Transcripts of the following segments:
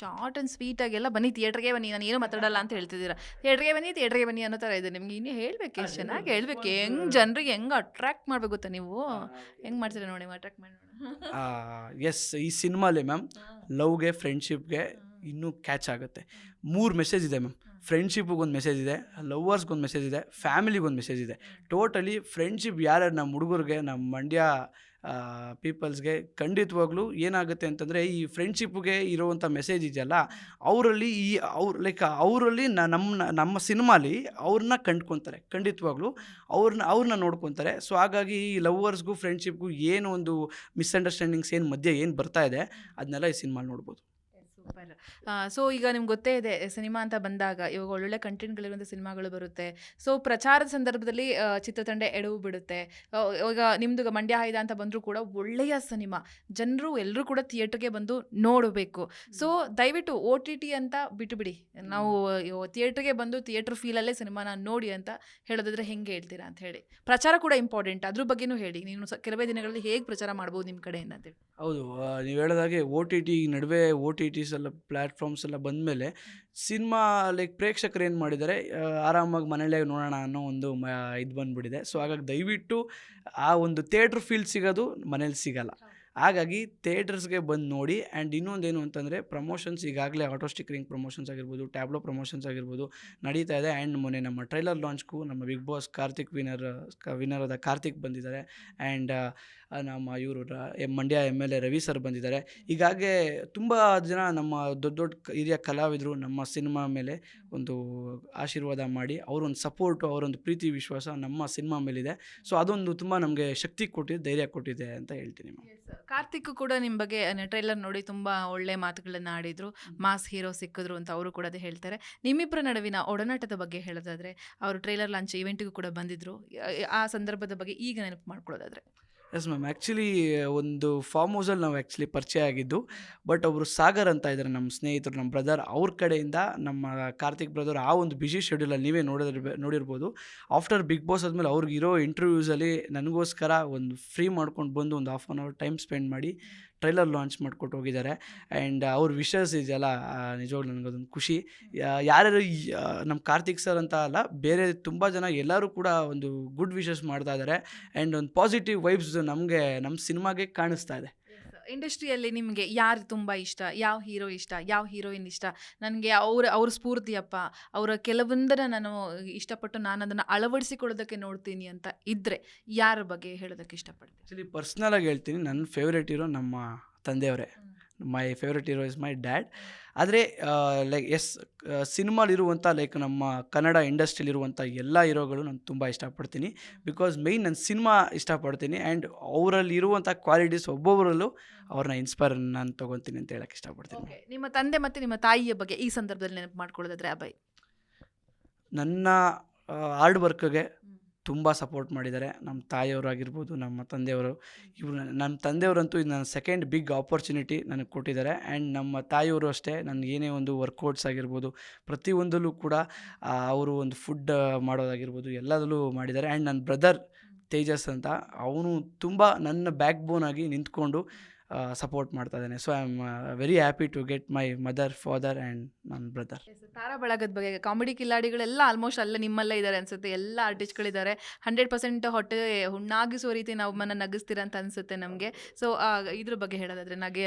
Short and ಸ್ವೀಟಾಗೆಲ್ಲ ಬನ್ನಿ ಥಿಯೇಟ್ರಿಗೆ ಬನ್ನಿ ನಾನು ಏನು ಮಾತಾಡಲ್ಲ ಅಂತ ಹೇಳ್ತಿದ್ದೀರಾ? ಥಿಯೇಟ್ರಿಗೆ ಬನ್ನಿ ಥಿಯೇಟ್ರಿಗೆ ಬನ್ನಿ ಅನ್ನೋ ಥರ ಇದೆ. ನಿಮ್ಗೆ ಇನ್ನೂ ಹೇಳ್ಬೇಕು ಎಷ್ಟು ಚೆನ್ನಾಗಿ ಹೇಳ್ಬೇಕು. ಹೆಂಗೆ ಜನರಿಗೆ ಹೆಂಗೆ ಅಟ್ರಾಕ್ಟ್ ಮಾಡಬೇಕು ಗೊತ್ತಾ ನೀವು? ಹೆಂಗೆ ಮಾಡ್ತೀರಾ ನೋಡಿ ಅಟ್ರಾಕ್ಟ್ ಮಾಡಿ ಎಸ್ ಈ ಸಿನಿಮಾಲಿ ಮ್ಯಾಮ್ ಲವ್ಗೆ ಫ್ರೆಂಡ್ಶಿಪ್ಗೆ ಇನ್ನೂ ಕ್ಯಾಚ್ ಆಗುತ್ತೆ. ಮೂರು ಮೆಸೇಜ್ ಇದೆ ಮ್ಯಾಮ್ ಫ್ರೆಂಡ್ಶಿಪ್ಗೆ ಒಂದು ಮೆಸೇಜ್ ಇದೆ ಲವ್ವರ್ಸ್ಗೆ ಒಂದು ಮೆಸೇಜ್ ಇದೆ ಫ್ಯಾಮಿಲಿಗೊಂದು ಮೆಸೇಜ್ ಇದೆ. ಟೋಟಲಿ ಫ್ರೆಂಡ್ಶಿಪ್ ಯಾರ್ಯಾರು ನಮ್ಮ ಹುಡುಗರಿಗೆ ನಮ್ಮ ಮಂಡ್ಯ ಪೀಪಲ್ಸ್ಗೆ ಖಂಡಿತವಾಗ್ಲೂ ಏನಾಗುತ್ತೆ ಅಂತಂದರೆ ಈ ಫ್ರೆಂಡ್ಶಿಪ್ಗೆ ಇರುವಂಥ ಮೆಸೇಜ್ ಇದೆಯಲ್ಲ, ಅವರಲ್ಲಿ ಈ ಅವ್ರು ಲೈಕ್ ಅವರಲ್ಲಿ ನಮ್ಮ ನಮ್ಮ ಸಿನಿಮಾಲಿ ಅವ್ರನ್ನ ಕಂಡ್ಕೊತಾರೆ, ಖಂಡಿತವಾಗ್ಲೂ ಅವ್ರನ್ನ ಅವ್ರನ್ನ ನೋಡ್ಕೊತಾರೆ. ಸೊ ಹಾಗಾಗಿ ಈ ಲವ್ವರ್ಸ್ಗೂ ಫ್ರೆಂಡ್ಶಿಪ್ಗೂ ಏನು ಒಂದು ಮಿಸ್ಅಂಡರ್ಸ್ಟ್ಯಾಂಡಿಂಗ್ಸ್ ಏನು ಮಧ್ಯೆ ಏನು ಬರ್ತಾ ಇದೆ ಅದನ್ನೆಲ್ಲ ಈ ಸಿನಿಮಾಲಿ ನೋಡ್ಬೋದು. ಸೊ ಈಗ ನಿಮ್ಗೆ ಗೊತ್ತೇ ಇದೆ ಸಿನಿಮಾ ಅಂತ ಬಂದಾಗ ಇವಾಗ ಒಳ್ಳೊಳ್ಳೆ ಕಂಟೆಂಟ್ಗಳಿರುವಂಥ ಸಿನಿಮಾಗಳು ಬರುತ್ತೆ. ಸೊ ಪ್ರಚಾರದ ಸಂದರ್ಭದಲ್ಲಿ ಚಿತ್ರತಂಡ ಎಡವು ಬಿಡುತ್ತೆ. ಇವಾಗ ನಿಮ್ದು ಮಂಡ್ಯ ಹಾಯ್ದ ಅಂತ ಬಂದರೂ ಕೂಡ ಒಳ್ಳೆಯ ಸಿನಿಮಾ. ಜನರು ಎಲ್ಲರೂ ಕೂಡ ಥಿಯೇಟರ್ಗೆ ಬಂದು ನೋಡಬೇಕು. ಸೊ ದಯವಿಟ್ಟು ಓ ಟಿ ಟಿ ಅಂತ ಬಿಟ್ಟುಬಿಡಿ ನಾವು ಥಿಯೇಟರ್ಗೆ ಬಂದು ಥಿಯೇಟ್ರ್ ಫೀಲಲ್ಲೇ ಸಿನಿಮಾನ ನೋಡಿ ಅಂತ ಹೇಳೋದಾದ್ರೆ ಹೆಂಗೆ ಹೇಳ್ತೀರಾ ಅಂತ ಹೇಳಿ. ಪ್ರಚಾರ ಕೂಡ ಇಂಪಾರ್ಟೆಂಟ್. ಅದ್ರ ಬಗ್ಗೆನೂ ಹೇಳಿ. ನೀನು ಕೆಲವೇ ದಿನಗಳಲ್ಲಿ ಹೇಗೆ ಪ್ರಚಾರ ಮಾಡ್ಬೋದು ನಿಮ್ಮ ಕಡೆಯಿಂದ ಅಂತೇಳಿ ಹೌದು. ನೀವು ಹೇಳಿದಾಗೆ ಓ ಟಿ ಟಿ ನಡುವೆ ಓ ಟಿ ಟಿಸ್ ಎಲ್ಲ ಪ್ಲ್ಯಾಟ್ಫಾರ್ಮ್ಸ್ ಎಲ್ಲ ಬಂದಮೇಲೆ ಸಿನಿಮಾ, ಲೈಕ್ ಪ್ರೇಕ್ಷಕರು ಏನು ಮಾಡಿದ್ದಾರೆ ಆರಾಮಾಗಿ ಮನೆಯಲ್ಲೇ ನೋಡೋಣ ಅನ್ನೋ ಒಂದು ಮ, ಇದು ಬಂದುಬಿಟ್ಟಿದೆ. ಸೊ ಹಾಗಾಗಿ ದಯವಿಟ್ಟು ಆ ಒಂದು ಥಿಯೇಟ್ರ್ ಫೀಲ್ ಸಿಗೋದು ಮನೇಲಿ ಸಿಗಲ್ಲ. ಹಾಗಾಗಿ ಥಿಯೇಟರ್ಸ್ಗೆ ಬಂದು ನೋಡಿ ಆ್ಯಂಡ್ ಇನ್ನೊಂದೇನು ಅಂತಂದರೆ ಪ್ರಮೋಷನ್ಸ್ ಈಗಾಗಲೇ ಆಟೋ ಸ್ಟಿಕರಿಂಗ್ ಪ್ರಮೋಷನ್ಸ್ ಆಗಿರ್ಬೋದು, ಟ್ಯಾಬ್ಲೋ ಪ್ರಮೋಷನ್ಸ್ ಆಗಿರ್ಬೋದು ನಡೀತಾ ಇದೆ ಆ್ಯಂಡ್ ಮೊನ್ನೆ ನಮ್ಮ ಟ್ರೈಲರ್ ಲಾಂಚ್ಗೂ ನಮ್ಮ big boss Karthik winner winner ಆದ ಕಾರ್ತಿಕ್ ಬಂದಿದ್ದಾರೆ ಆ್ಯಂಡ್ ನಮ್ಮ ಇವರು Mandya M L, A Ravi sir ಬಂದಿದ್ದಾರೆ. ಹೀಗಾಗಿ ತುಂಬ ಜನ ನಮ್ಮ ದೊಡ್ಡ ದೊಡ್ಡ ಹಿರಿಯ ಕಲಾವಿದರು ನಮ್ಮ ಸಿನಿಮಾ ಮೇಲೆ ಒಂದು ಆಶೀರ್ವಾದ ಮಾಡಿ ಅವರೊಂದು ಸಪೋರ್ಟು, ಅವರೊಂದು ಪ್ರೀತಿ ವಿಶ್ವಾಸ ನಮ್ಮ ಸಿನಿಮಾ ಮೇಲಿದೆ. ಸೊ ಅದೊಂದು ತುಂಬ ನಮಗೆ ಶಕ್ತಿ ಕೊಟ್ಟಿದೆ, ಧೈರ್ಯ ಕೊಟ್ಟಿದೆ ಅಂತ ಹೇಳ್ತೀನಿ ಮ್ಯಾಮ್. ಕಾರ್ತಿಕ್ ಕೂಡ ನಿಮ್ಮ ಬಗ್ಗೆ ಟ್ರೈಲರ್ ನೋಡಿ ತುಂಬಾ ಒಳ್ಳೆ ಮಾತುಗಳನ್ನ ಆಡಿದ್ರು. ಮಾಸ್ ಹೀರೋ ಸಿಕ್ಕಿದ್ರು ಅಂತ ಅವರು ಕೂಡ ಅದೇ ಹೇಳ್ತಾರೆ. ನಿಮ್ಮಿಬ್ಬರ ನಡುವಿನ ಒಡನಾಟದ ಬಗ್ಗೆ ಹೇಳೋದಾದ್ರೆ ಅವರು ಟ್ರೈಲರ್ ಲಾಂಚ್ ಈವೆಂಟ್ಗೂ ಕೂಡ ಬಂದಿದ್ರು. ಆ ಸಂದರ್ಭದ ಬಗ್ಗೆ ಈಗ ನೆನಪು ಮಾಡ್ಕೊಳ್ಳೋದಾದ್ರೆ. ಎಸ್ ಮ್ಯಾಮ್ ಆ್ಯಕ್ಚುಲಿ ಒಂದು ಫಾರ್ಮ್ ಹೌಸಲ್ಲಿ ನಾವು ಆ್ಯಕ್ಚುಲಿ ಪರಿಚಯ ಆಗಿದ್ದು ಬಟ್ ಒಬ್ಬರು ಸಾಗರ್ ಅಂತ ಇದ್ದಾರೆ ನಮ್ಮ ಸ್ನೇಹಿತರು, ನಮ್ಮ ಬ್ರದರ್ ಅವ್ರ ಕಡೆಯಿಂದ ನಮ್ಮ ಕಾರ್ತಿಕ್ ಬ್ರದರ್ ಆ ಒಂದು ಬಿಸಿ ಶೆಡ್ಯೂಲಲ್ಲಿ ನೀವೇ ನೋಡಿದ್ರೆ ನೋಡಿರ್ಬೋದು. ಆಫ್ಟರ್ ಬಿಗ್ ಬಾಸ್ ಆದಮೇಲೆ ಅವ್ರಿಗೆ ಇರೋ ಇಂಟರ್ವ್ಯೂಸಲ್ಲಿ ನನಗೋಸ್ಕರ ಒಂದು ಫ್ರೀ ಮಾಡ್ಕೊಂಡು ಬಂದು ಒಂದು half an hour time spend ಮಾಡಿ ಟ್ರೈಲರ್ ಲಾಂಚ್ ಮಾಡ್ಕೊಟ್ಟು ಹೋಗಿದ್ದಾರೆ. ಆ್ಯಂಡ್ ಅವ್ರ ವಿಷಸ್ ಇದೆಯಲ್ಲ ನಿಜವಾಗ್ಲೂ ನನಗದೊಂದು ಖುಷಿ. ಯಾರ್ಯಾರು ನಮ್ಮ ಕಾರ್ತಿಕ್ ಸರ್ ಅಂತ ಅಲ್ಲ, ಬೇರೆ ತುಂಬ ಜನ ಎಲ್ಲರೂ ಕೂಡ ಒಂದು ಗುಡ್ ವಿಷಸ್ ಮಾಡ್ತಾ ಇದ್ದಾರೆ. ಆ್ಯಂಡ್ ಒಂದು ಪಾಸಿಟಿವ್ ವೈಬ್ಸ್ ನಮಗೆ ನಮ್ಮ ಸಿನಿಮಾಗೆ ಕಾಣಿಸ್ತಾ ಇದೆ. ಇಂಡಸ್ಟ್ರಿಯಲ್ಲಿ ನಿಮಗೆ ಯಾರು ತುಂಬ ಇಷ್ಟ? ಯಾವ ಹೀರೋ ಇಷ್ಟ? ಯಾವ ಹೀರೋಯಿನ್ ಇಷ್ಟ? ನನಗೆ ಅವ್ರ ಅವ್ರ ಸ್ಫೂರ್ತಿಯಪ್ಪ ಅವರ ಕೆಲವೊಂದನ್ನು ನಾನು ಇಷ್ಟಪಟ್ಟು ನಾನು ಅದನ್ನು ಅಳವಡಿಸಿಕೊಳ್ಳೋದಕ್ಕೆ ನೋಡ್ತೀನಿ ಅಂತ ಇದ್ದರೆ ಯಾರ ಬಗ್ಗೆ ಹೇಳೋದಕ್ಕೆ ಇಷ್ಟಪಡ್ತೀನಿ ಆ್ಯಕ್ಚುಲಿ ಪರ್ಸ್ನಲಾಗಿ ಹೇಳ್ತೀನಿ. ನನ್ನ ಫೇವ್ರೇಟ್ ಹೀರೋ ನಮ್ಮ ತಂದೆಯವರೇ. My favourite hero is my dad ಆದರೆ ಲೈಕ್ ಎಸ್ ಸಿನಿಮಾಲಿರುವಂಥ ಲೈಕ್ ನಮ್ಮ ಕನ್ನಡ ಇಂಡಸ್ಟ್ರಿಲಿರುವಂಥ ಎಲ್ಲ ಹೀರೋಗಳು ನಾನು ತುಂಬ ಇಷ್ಟಪಡ್ತೀನಿ. ಬಿಕಾಸ್ ಮೇಯ್ನ್ ನಾನು ಸಿನಿಮಾ ಇಷ್ಟಪಡ್ತೀನಿ ಆ್ಯಂಡ್ ಅವರಲ್ಲಿ ಇರುವಂಥ ಕ್ವಾಲಿಟೀಸ್ ಒಬ್ಬೊಬ್ಬರಲ್ಲೂ ಅವ್ರನ್ನ ಇನ್ಸ್ಪೈರ್ ನಾನು ತೊಗೊತೀನಿ ಅಂತ ಹೇಳಕ್ಕೆ ಇಷ್ಟಪಡ್ತೀನಿ. ನಿಮ್ಮ ತಂದೆ ಮತ್ತು ನಿಮ್ಮ ತಾಯಿಯ ಬಗ್ಗೆ ಈ ಸಂದರ್ಭದಲ್ಲಿ ನೆನಪು ಮಾಡ್ಕೊಳ್ಳೋದಾದ್ರೆ ಅಭಯ್. ನನ್ನ ಹಾರ್ಡ್ ವರ್ಕ್ಗೆ ತುಂಬ ಸಪೋರ್ಟ್ ಮಾಡಿದ್ದಾರೆ. ನಮ್ಮ ತಾಯಿಯವರಾಗಿರ್ಬೋದು, ನಮ್ಮ ತಂದೆಯವರು. ಇವರು ನಮ್ಮ ತಂದೆಯವರಂತೂ ಇದು ನನ್ನ ಸೆಕೆಂಡ್ ಬಿಗ್ ಆಪರ್ಚುನಿಟಿ ನನಗೆ ಕೊಟ್ಟಿದ್ದಾರೆ. ಆ್ಯಂಡ್ ನಮ್ಮ ತಾಯಿಯವರು ಅಷ್ಟೇ ನನಗೇನೇ ಒಂದು ವರ್ಕೌಟ್ಸ್ ಆಗಿರ್ಬೋದು ಪ್ರತಿಯೊಂದಲ್ಲೂ ಕೂಡ ಅವರು ಒಂದು ಫುಡ್ ಮಾಡೋದಾಗಿರ್ಬೋದು, ಎಲ್ಲದಲ್ಲೂ ಮಾಡಿದ್ದಾರೆ. ಆ್ಯಂಡ್ ನನ್ನ ಬ್ರದರ್ ತೇಜಸ್ ಅಂತ ಅವನು ತುಂಬ ನನ್ನ ಬ್ಯಾಕ್ ಬೋನ್ ಆಗಿ ನಿಂತ್ಕೊಂಡು ಸಪೋರ್ಟ್ ಮಾಡ್ತಾ ಇದ್ದಾನೆ. So I am very happy to get my mother father and ನನ್ನ ಬ್ರದರ್ ತಾರಾ ಬಳಗದ ಬಗ್ಗೆ ಕಾಮಿಡಿ ಕಿಲಾಡಿಗಳೆಲ್ಲ ಆಲ್ಮೋಸ್ಟ್ ಅಲ್ಲೇ ನಿಮ್ಮಲ್ಲೇ ಇದ್ದಾರೆ ಅನ್ಸುತ್ತೆ. ಎಲ್ಲ ಆರ್ಟಿಸ್ಟ್ಗಳಿದ್ದಾರೆ ಹಂಡ್ರೆಡ್ ಪರ್ಸೆಂಟ್ ಹೊಟ್ಟೆ ಹುಣ್ಣಾಗಿಸೋ ರೀತಿ ನಾವು ಮನ ನಗಿಸ್ತೀರ ಅಂತ ಅನ್ಸುತ್ತೆ ನಮಗೆ. ಸೊ ಇದ್ರ ಬಗ್ಗೆ ಹೇಳೋದಾದರೆ ನಗೆ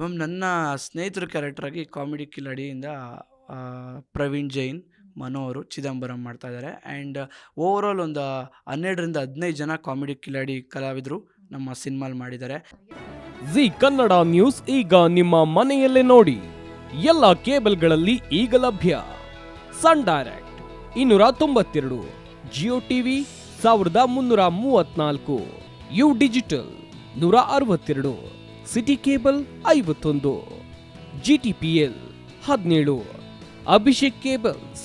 ಮ್ಯಾಮ್ ನನ್ನ ಸ್ನೇಹಿತರ ಕ್ಯಾರೆಕ್ಟ್ರಾಗಿ ಕಾಮಿಡಿ ಕಿಲಾಡಿಯಿಂದ ಪ್ರವೀಣ್ ಜೈನ್. ಮನೋ ಅವರು ಚಿದಂಬರಂ ಮಾಡ್ತಾ ಇದ್ದಾರೆ. ಆ್ಯಂಡ್ ಓವರಾಲ್ ಒಂದು ಹನ್ನೆರಡರಿಂದ ಹದಿನೈದು ಜನ ಕಾಮಿಡಿ ಕಿಲಾಡಿ ಕಲಾವಿದರು ನಮ್ಮ ಸಿನಿಮಾಲ್ ಮಾಡಿದ್ದಾರೆ. ಜಿ ಕನ್ನಡ ನ್ಯೂಸ್ ಈಗ ನಿಮ್ಮ ಮನೆಯಲ್ಲೇ ನೋಡಿ. ಎಲ್ಲ ಕೇಬಲ್ಗಳಲ್ಲಿ ಈಗ ಲಭ್ಯ. ಸನ್ ಡೈರೆಕ್ಟ್ ಇನ್ನೂರ ತೊಂಬತ್ತೆರಡು ಜಿಯೋ ಟಿವಿ ಸಾವಿರದ ಮುನ್ನೂರ ಮೂವತ್ನಾಲ್ಕು ಯು ಡಿಜಿಟಲ್ ನೂರ ಅರವತ್ತೆರಡು ಸಿಟಿ ಕೇಬಲ್ ಐವತ್ತೊಂದು ಜಿ ಟಿ ಪಿ ಎಲ್ ಹದಿನೇಳು ಅಭಿಷೇಕ್ ಕೇಬಲ್ಸ್